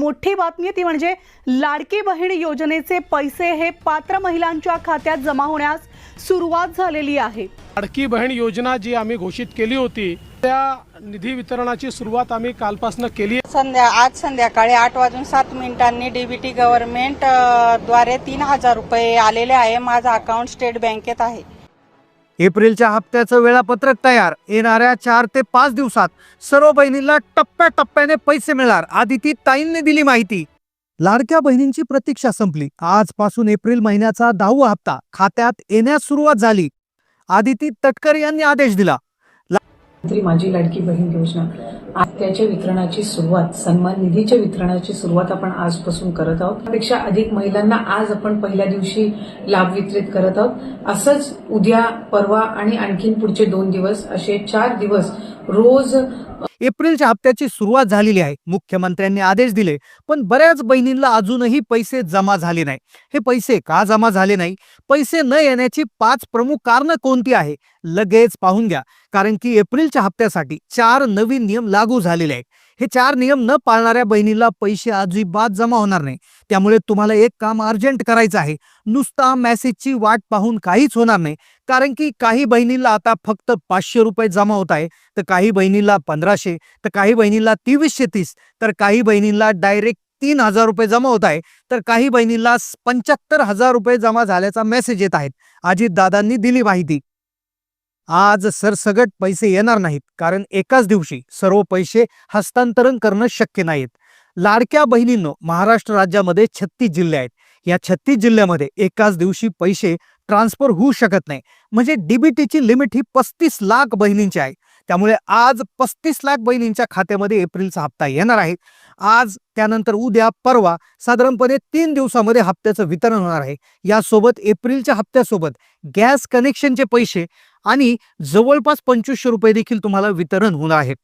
मोठी बातमी आहे ती म्हणजे लाडकी बहीण योजनेचे पैसे हे पात्र महिलांच्या खात्यात जमा होण्यास सुरुवात झालेली आहे लाडकी बहीण योजना जी आम्ही घोषित केली होती त्या निधी वितरणाची सुरुवात आम्ही कालपासून केली आहे. संध्या आज संध्याकाळी आठ वाजून सात मिनिटांनी डीबीटी गव्हर्नमेंट अ, द्वारे तीन हजार रुपये आलेले आहे माझा अकाउंट स्टेट बँकेत आहे एप्रिलच्या हप्त्याचं वेळापत्रक तयार. येणाऱ्या चार ते पाच दिवसात सर्व बहिणींना टप्प्याटप्प्याने पैसे मिळणार. आदिती ताईंनी दिली माहिती. लाडक्या बहिणींची प्रतीक्षा संपली. आजपासून एप्रिल महिन्याचा दहावा हप्ता खात्यात येण्यास सुरुवात झाली. आदिती तटकर यांनी आदेश दिला. मंत्री माझी लाडकी बहीण योजना. आज त्याच्या वितरणाची सुरुवात सन्मान निधीच्या वितरणाची सुरुवात आपण आजपासून करत आहोत. त्यापेक्षा अधिक महिलांना आज आपण पहिल्या दिवशी लाभ वितरित करत आहोत. असंच उद्या परवा आणि आणखीन पुढचे दोन दिवस असे चार दिवस रोज एप्रिलच्या हप्त्याची सुरुवात झालेली आहे. मुख्यमंत्र्यांनी आदेश दिले पण बऱ्याच बहिणींना अजूनही पैसे जमा झाले नाही. हे पैसे का जमा झाले नाही? पैसे न येण्याची पाच प्रमुख कारणं कोणती आहे? लगेच पाहून घ्या. कारण की एप्रिलच्या हप्त्यासाठी चार नवीन नियम लागू झालेले आहेत. हे चार नियम न पाळणाऱ्या बहिणीला पैसे अजिबात जमा होणार नाही. त्यामुळे तुम्हाला एक काम अर्जंट करायचं आहे. नुसता मेसेजची वाट पाहून काहीच होणार नाही. कारण की काही बहिणीला आता फक्त पाचशे रुपये जमा होत आहे. तर काही बहिणीला पंधराशे तर काही बहिणीला तेवीसशे तीस तर काही बहिणीला डायरेक्ट तीन हजार रुपये जमा होत आहे. तर काही बहिणीला पंच्याहत्तर हजार रुपये जमा झाल्याचा मेसेज येत आहेत अजित दादांनी दिली माहिती. आज सरसगट पैसे येणार नाहीत कारण एकाच दिवशी सर्व पैसे हस्तांतरण करणं शक्य नाहीत. लाडक्या बहिणींनो महाराष्ट्र राज्यामध्ये छत्तीस जिल्हे आहेत. या छत्तीस जिल्ह्यामध्ये एकाच दिवशी पैसे ट्रान्सफर होऊ शकत नाही. म्हणजे डीबीटीची लिमिट ही पस्तीस लाख बहिणींची आहे. त्यामुळे आज पस्तीस लाख बहिणींच्या खात्यामध्ये एप्रिलचा हप्ता येणार आहे. आज त्यानंतर उद्या परवा साधारणपणे तीन दिवसामध्ये हप्त्याचं वितरण होणार आहे. यासोबत एप्रिलच्या हप्त्यासोबत गॅस कनेक्शनचे पैसे आणि जवळपास पंचवीसशे रुपये देखील तुम्हाला वितरण होणार आहे.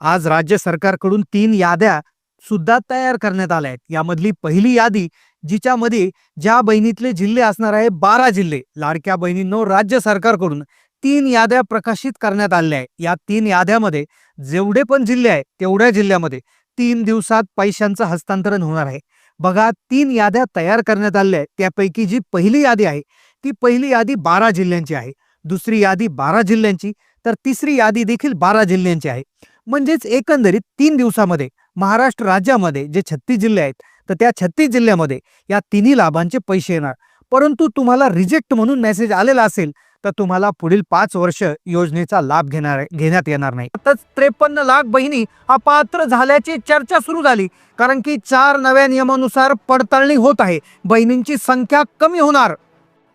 आज राज्य सरकारकडून तीन याद्या सुद्धा तयार करण्यात आल्या आहेत. यामधली पहिली यादी जिच्यामध्ये ज्या बहिणीतले जिल्हे असणार आहे बारा जिल्हे. लाडक्या बहिणींनो राज्य सरकारकडून तीन याद्या प्रकाशित करण्यात आल्या आहे या तीन याद्यामध्ये जेवढे पण जिल्हे आहेत तेवढ्या जिल्ह्यामध्ये तीन दिवसात पैशांचं हस्तांतरण होणार आहे. बघा तीन याद्या तयार करण्यात आल्या आहेत. त्यापैकी जी पहिली यादी आहे ती पहिली यादी बारा जिल्ह्यांची आहे. दुसरी यादी बारा जिल्ह्यांची तर तिसरी यादी देखील बारा जिल्ह्यांची आहे. म्हणजेच एकंदरीत तीन दिवसामध्ये महाराष्ट्र राज्यामध्ये जे छत्तीस जिल्हे आहेत तर त्या छत्तीस जिल्ह्यामध्ये या तिन्ही लाभांचे पैसे येणार. परंतु तुम्हाला रिजेक्ट म्हणून मेसेज आलेला असेल तर तुम्हाला पुढील पाच वर्ष योजनेचा लाभ घेणार घेण्यात येणार नाही. आताच त्रेपन्न लाख बहिणी अपात्र झाल्याची चर्चा सुरू झाली. कारण की चार नव्या नियमानुसार पडताळणी होत आहे. बहिणींची संख्या कमी होणार.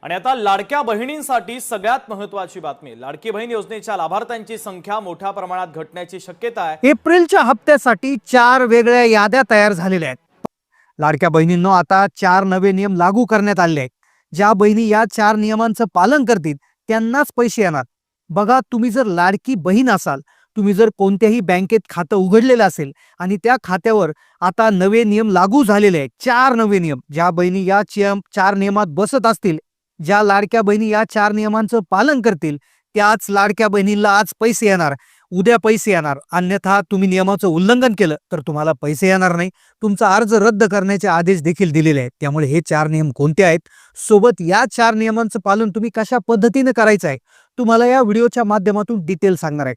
आणि आता लाडक्या बहिणींसाठी सगळ्यात महत्वाची बातमी. लाडकी बहीण योजनेच्या लाभार्थ्यांची संख्या मोठ्या प्रमाणात घटण्याची शक्यता आहे. एप्रिलच्या हप्त्यासाठी चार वेगळ्या याद्या तयार झालेल्या आहेत. लाडक्या बहिणींनो आता चार नवे नियम लागू करण्यात आले आहेत. ज्या बहिणी या चार नियमांचं पालन करतील त्यांनाच पैसे येणार. बघा तुम्ही जर लाडकी बहीण असाल तुम्ही जर कोणत्याही बँकेत खातं उघडलेलं असेल आणि त्या खात्यावर आता नवे नियम लागू झालेले आहेत चार नवे नियम. ज्या बहिणी या चार नियमात बसत असतील ज्या लाडक्या बहिणी या चार नियमांचं पालन करतील त्याच लाडक्या बहिणींना आज पैसे येणार. उद्या पैसे येणार. अन्यथा तुम्ही नियमाचं उल्लंघन केलं तर तुम्हाला पैसे येणार नाही. तुमचा अर्ज रद्द करण्याचे आदेश देखील दिलेले आहेत. त्यामुळे हे चार नियम कोणते आहेत? सोबत या चार नियमांचं पालन तुम्ही कशा पद्धतीने करायचं आहे? तुम्हाला या व्हिडिओच्या माध्यमातून डिटेल सांगणार आहे.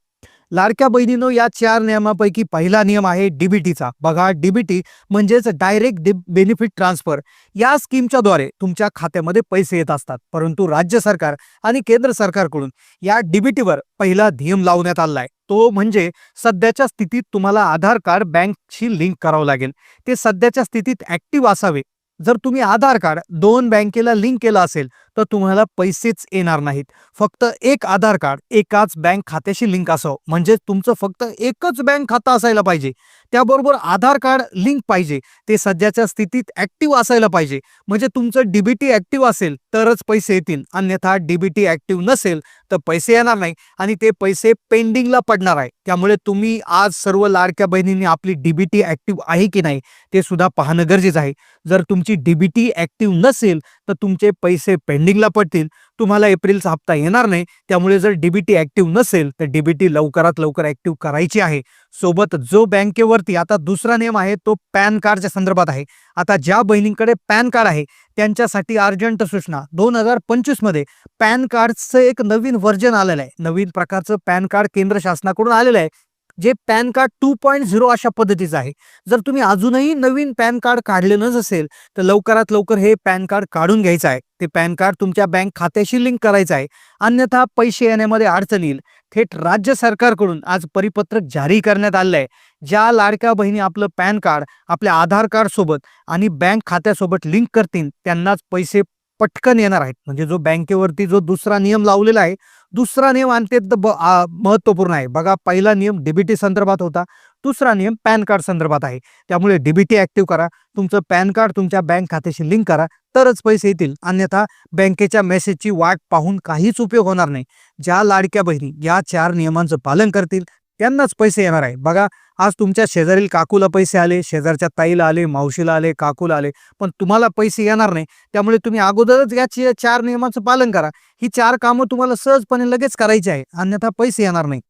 लाडक्या बहिणीनो या चार नियमापैकी पहिला नियम आहे डीबीटीचा बघा डीबीटी म्हणजेच डायरेक्ट बेनिफिट ट्रान्सफर या स्कीमच्या द्वारे तुमच्या खात्यामध्ये पैसे येत असतात. परंतु राज्य सरकार आणि केंद्र सरकारकडून या डीबीटीवर पहिला नियम लावण्यात आला आहे तो म्हणजे सध्याच्या स्थितीत तुम्हाला आधार कार्ड बँकशी लिंक करावं लागेल. ते सध्याच्या स्थितीत ऍक्टिव्ह असावे. जर तुम्ही आधार कार्ड दोन बँकेला लिंक केलं असेल तर तुम्हाला पैसेच येणार नाहीत. फक्त एक आधार कार्ड एकाच बँक खात्याशी लिंक असावं म्हणजे तुमचं फक्त एकच बँक खातं असायला पाहिजे. त्याबरोबर आधार कार्ड लिंक पाहिजे. ते सध्याच्या स्थितीत ऍक्टिव्ह असायला पाहिजे. म्हणजे तुमचं डीबीटी ऍक्टिव्ह असेल तरच पैसे येतील. अन्यथा डीबीटी ऍक्टिव्ह नसेल तर पैसे येणार नाही. आणि ते पैसे पेंडिंगला पडणार आहे. त्यामुळे तुम्ही आज सर्व लाडक्या बहिणींनी आपली डीबीटी ऍक्टिव्ह आहे की नाही ते सुद्धा पाहणं गरजेचं आहे. जर तुमची डीबीटी ऍक्टिव्ह नसेल तर तुमचे पैसे पेंडिंग पेंडिंगला पडतील तुम्हाला एप्रिलचा हप्ता येणार नाही. त्यामुळे जर डीबीटी ऍक्टिव्ह नसेल तर डीबीटी लवकरात लवकर ऍक्टिव्ह करायची आहे. सोबत जो बँकेवरती आता दुसरा नियम आहे तो पॅन कार्डच्या संदर्भात आहे. आता ज्या बहिणींकडे पॅन कार्ड आहे त्यांच्यासाठी अर्जंट सूचना. दोन हजार पंचवीसमध्ये पॅन कार्डचं एक नवीन व्हर्जन आलेलं आहे. नवीन प्रकारचं पॅन कार्ड केंद्र शासनाकडून आलेलं आहे. जे PAN card two point zero अशा पद्धतीचं आहे. जर तुम्ही अजूनही नवीन पॅन कार्ड काढलेलं नसेल तर लवकरात लवकर हे पॅन कार्ड काढून घ्यायचं आहे. ते पॅन कार्ड तुमच्या बँक खात्याशी लिंक करायचं आहे. अन्यथा पैसे येण्यामध्ये अडचण येईल. थेट राज्य सरकारकडून आज परिपत्रक जारी करण्यात आलं आहे ज्या लाडक्या बहिणी आपलं पॅन कार्ड आपल्या आधार कार्ड सोबत आणि बँक खात्यासोबत लिंक करतील त्यांनाच पैसे पटकन येणार आहेत. म्हणजे जो बँकेवरती जो दुसरा नियम लावलेला आहे दुसरा नियम अत्यंत महत्त्वपूर्ण महत्त्वपूर्ण आहे. बघा पहिला नियम डीबीटी संदर्भात होता. दुसरा नियम पॅन कार्ड संदर्भात आहे. त्यामुळे डीबीटी ऍक्टिव्ह करा. तुमचं पॅन कार्ड तुमच्या बँक खात्याशी लिंक करा. तरच पैसे येतील. अन्यथा बँकेच्या मेसेजची वाट पाहून काहीच उपयोग होणार नाही. ज्या लाडक्या बहिणी या चार नियमांचं पालन करतील त्यांनाच पैसे येणार आहे बघा आज तुमच्या शेजारील काकूला पैसे आले शेजारच्या ताईला आले मावशीला आले काकूला आले पण तुम्हाला पैसे येणार नाही. त्यामुळे तुम्ही अगोदरच या चार नियमांचं पालन करा. ही चार कामं तुम्हाला सहजपणे लगेच करायची आहे अन्यथा पैसे येणार नाही.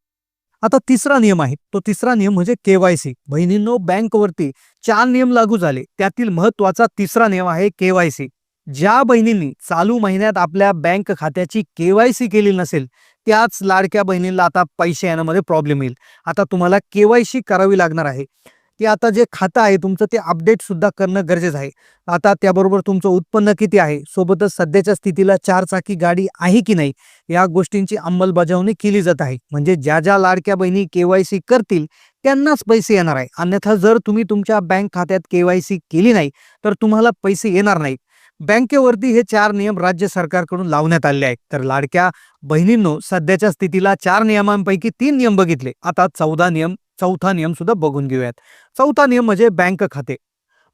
आता तिसरा नियम आहे. तो तिसरा नियम म्हणजे केवायसी बहिणींनो बँकवरती चार नियम लागू झाले. त्यातील महत्त्वाचा तिसरा नियम आहे केवायसी ज्या बहिणींनी चालू महिन्यात आपल्या बँक खात्याची केवायसी केली नसेल त्याच लाडक्या बहिणीला आता पैसे येण्यामध्ये प्रॉब्लेम येईल. आता तुम्हाला केवायसी करावी लागणार आहे. की आता जे खातं आहे तुमचं ते अपडेट सुद्धा करणं गरजेचं आहे. आता त्याबरोबर तुमचं उत्पन्न किती आहे? सोबतच सध्याच्या स्थितीला चार चाकी गाडी आहे की नाही? या गोष्टींची अंमलबजावणी केली जात आहे. म्हणजे ज्या ज्या लाडक्या बहिणी केवायसी करतील त्यांनाच पैसे येणार आहे. अन्यथा जर तुम्ही तुमच्या बँक खात्यात केवायसी केली नाही तर तुम्हाला पैसे येणार नाही. बँकेवरती हे चार नियम राज्य सरकारकडून लावण्यात आले आहेत. तर लाडक्या बहिणींनो सध्याच्या स्थितीला चार नियमांपैकी तीन नियम बघितले. आता चौदा नियम चौथा नियम सुद्धा बघून घेऊयात. चौथा नियम म्हणजे बँक खाते.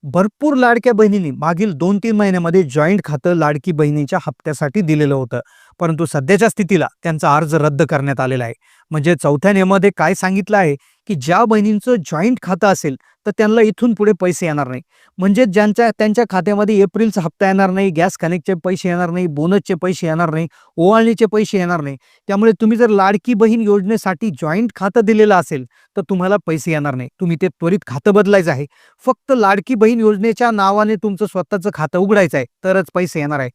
भरपूर लाडक्या बहिणींनी मागील दोन तीन महिन्यामध्ये जॉईंट खातं लाडकी बहिणीच्या हप्त्यासाठी दिलेलं होतं. परंतु सध्याच्या स्थितीला त्यांचा अर्ज रद्द करण्यात आलेला आहे. म्हणजे चौथ्या नियमामध्ये काय सांगितलं आहे की ज्या बहिणींचं जॉईंट खातं असेल तर त्यांना इथून पुढे पैसे येणार नाही. म्हणजे ज्यांच्या त्यांच्या खात्यामध्ये एप्रिलचा हप्ता येणार नाही गॅस कनेक्टचे पैसे येणार नाही बोनसचे पैसे येणार नाही ओवाळणीचे पैसे येणार नाही. त्यामुळे तुम्ही जर लाडकी बहीण योजनेसाठी जॉईंट खातं दिलेलं असेल तर तुम्हाला पैसे येणार नाही. तुम्ही ते त्वरित खातं बदलायचं आहे. फक्त लाडकी बहीण योजनेच्या नावाने तुमचं स्वतःचं खातं उघडायचं आहे तरच पैसे येणार आहे.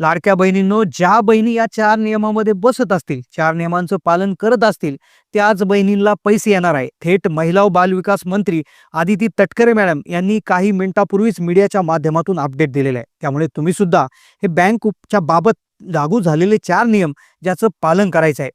लाडक्या बहिणींनो ज्या बहिणी या चार नियमामध्ये बसत असतील चार नियमांचं पालन करत असतील त्याच बहिणींना पैसे येणार आहे. थेट महिला व बालविकास मंत्री आदिती तटकरे मॅडम यांनी काही मिनिटापूर्वीच मीडियाच्या माध्यमातून अपडेट दिलेलं आहे. त्यामुळे तुम्ही सुद्धा हे बँकच्या बाबत लागू झालेले चार नियम ज्याचं पालन करायचं आहे.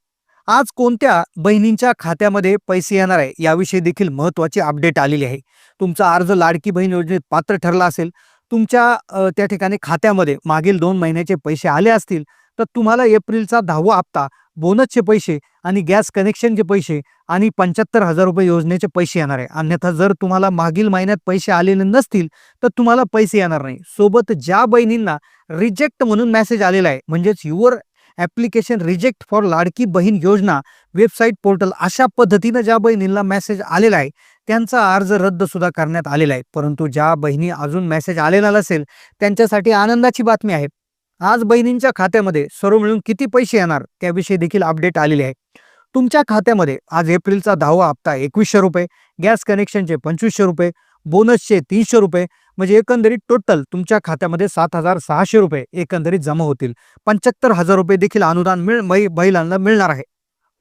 आज कोणत्या बहिणींच्या खात्यामध्ये पैसे येणार आहे याविषयी देखील महत्त्वाची अपडेट आलेली आहे. तुमचा अर्ज लाडकी बहीण योजनेत पात्र ठरला असेल तुमच्या त्या ठिकाणी खात्यामध्ये मागील दोन महिन्याचे पैसे आले असतील तर तुम्हाला एप्रिलचा दहावा हप्ता बोनसचे पैसे आणि गॅस कनेक्शनचे पैसे आणि पंच्याहत्तर हजार रुपये योजनेचे पैसे येणार आहे. अन्यथा जर तुम्हाला मागील महिन्यात पैसे आलेले नसतील तर तुम्हाला पैसे येणार नाही. सोबत ज्या बहिणींना रिजेक्ट म्हणून मेसेज आलेला आहे म्हणजेच your application reject for Ladki Bahin Yojana website portal अशा पद्धतीनं ज्या बहिणींना मेसेज आलेला आहे त्यांचा अर्ज रद्द सुद्धा करण्यात आलेला आहे. परंतु ज्या बहिणी अजून मेसेज आलेला नसेल त्यांच्यासाठी आनंदाची बातमी आहे. आज बहिणींच्या खात्यामध्ये सर्व मिळून किती पैसे येणार त्याविषयी देखील अपडेट आलेले आहे. तुमच्या खात्यामध्ये आज एप्रिलचा दहावा हप्ता एकवीसशे रुपये गॅस कनेक्शनचे पंचवीसशे रुपये बोनसचे तीनशे रुपये म्हणजे एकंदरीत टोटल तुमच्या खात्यामध्ये सात हजार सहाशे रुपये एकंदरीत जमा होतील. पंच्याहत्तर हजार रुपये देखील अनुदान मिळ मै- महिलांना मिळणार आहे.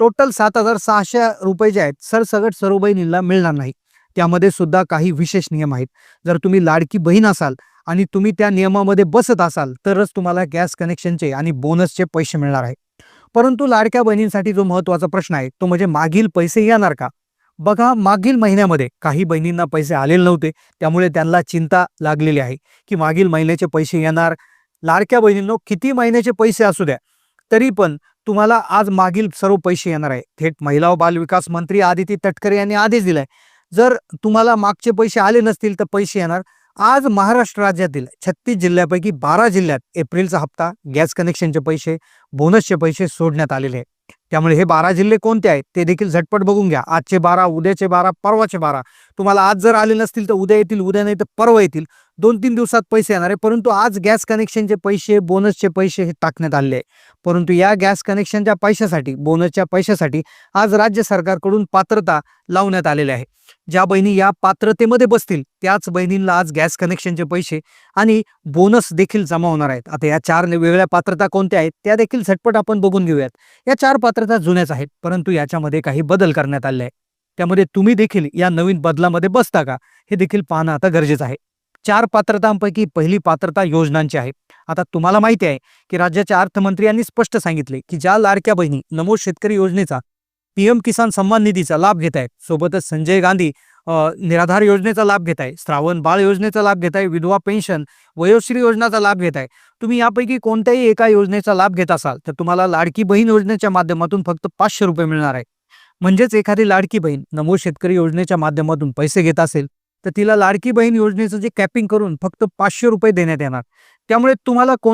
टोटल सात हजार सहाशे रुपये जे आहेत सरसगट सर्व बहिणींना मिळणार नाही. त्यामध्ये सुद्धा काही विशेष नियम आहेत. जर तुम्ही लाडकी बहीण असाल आणि तुम्ही त्या नियमामध्ये बसत असाल तरच तुम्हाला गॅस कनेक्शनचे आणि बोनसचे पैसे मिळणार आहे. परंतु लाडक्या बहिणींसाठी जो महत्त्वाचा प्रश्न आहे तो म्हणजे मागील पैसे येणार का? बघा मागील महिन्यामध्ये काही बहिणींना पैसे आलेले नव्हते त्यामुळे त्यांना चिंता लागलेली आहे की मागील महिन्याचे पैसे येणार. लाडक्या बहिणींनो किती महिन्याचे पैसे असू द्या तरी पण तुम्हाला आज मागील सर्व पैसे येणार आहे. थेट महिला व बालविकास मंत्री आदिती तटकरे यांनी आदेश दिलाय. जर तुम्हाला मागचे पैसे आले नसतील तर पैसे येणार. आज महाराष्ट्र राज्यातील छत्तीस जिल्ह्यापैकी बारा जिल्ह्यात एप्रिलचा हप्ता गॅस कनेक्शनचे पैसे बोनसचे पैसे सोडण्यात आलेले आहे त्यामुळे हे बारा जिल्हे कोणते आहेत ते देखील झटपट बघून घ्या. आजचे बारा उद्याचे बारा परवाचे बारा. तुम्हाला आज जर आले नसतील तर उद्या येतील उद्या नाही तर परवा येतील. दोन तीन दिवसात पैसे येणार आहे. परंतु आज गॅस कनेक्शनचे पैसे बोनसचे पैसे हे टाकण्यात आले आहे परंतु या गॅस कनेक्शनच्या पैशासाठी बोनसच्या पैशासाठी आज राज्य सरकारकडून पात्रता लावण्यात आलेली आहे. ज्या बहिणी या पात्रतेमध्ये बसतील त्याच बहिणींना आज गॅस कनेक्शनचे पैसे आणि बोनस देखील जमा होणार आहेत. आता या चार वेगळ्या पात्रता कोणत्या आहेत त्या देखील झटपट आपण बघून घेऊयात. या चार पात्र पात्रता जुन्याच आहेत परंतु याच्यामध्ये काही बदल करण्यात आले आहे त्यामध्ये तुम्ही देखील या नवीन बदलामध्ये बसता का हे देखील पाहणं आता गरजेचं आहे. चार पात्रतांपैकी पहिली पात्रता योजनांची आहे. आता तुम्हाला माहिती आहे की राज्याच्या अर्थमंत्री यांनी स्पष्ट सांगितले की ज्या लाडक्या बहिणी नमो शेतकरी योजनेचा पीएम किसान सन्मान निधीचा लाभ घेत आहेत सोबतच संजय गांधी निराधार योजनेचा लाभ घेत आहे श्रावण बाळ योजनेचा लाभ घेत आहे विधवा पेन्शन वयोश्री योजनाचा लाभ घेत आहे तुम्ही यापैकी कोणत्याही एका योजनेचा लाभ घेत असाल तर तुम्हाला लाडकी बहीण योजनेच्या माध्यमातून फक्त पाचशे रुपये मिळणार आहे. म्हणजेच एखादी लाडकी बहीण नमो शेतकरी योजनेच्या माध्यमातून पैसे घेत असेल तर तिला लाडकी बहीण योजनेचं जे कॅपिंग करून फक्त पाचशे रुपये देण्यात येणार. त्यामुळे तुम्हाला कोण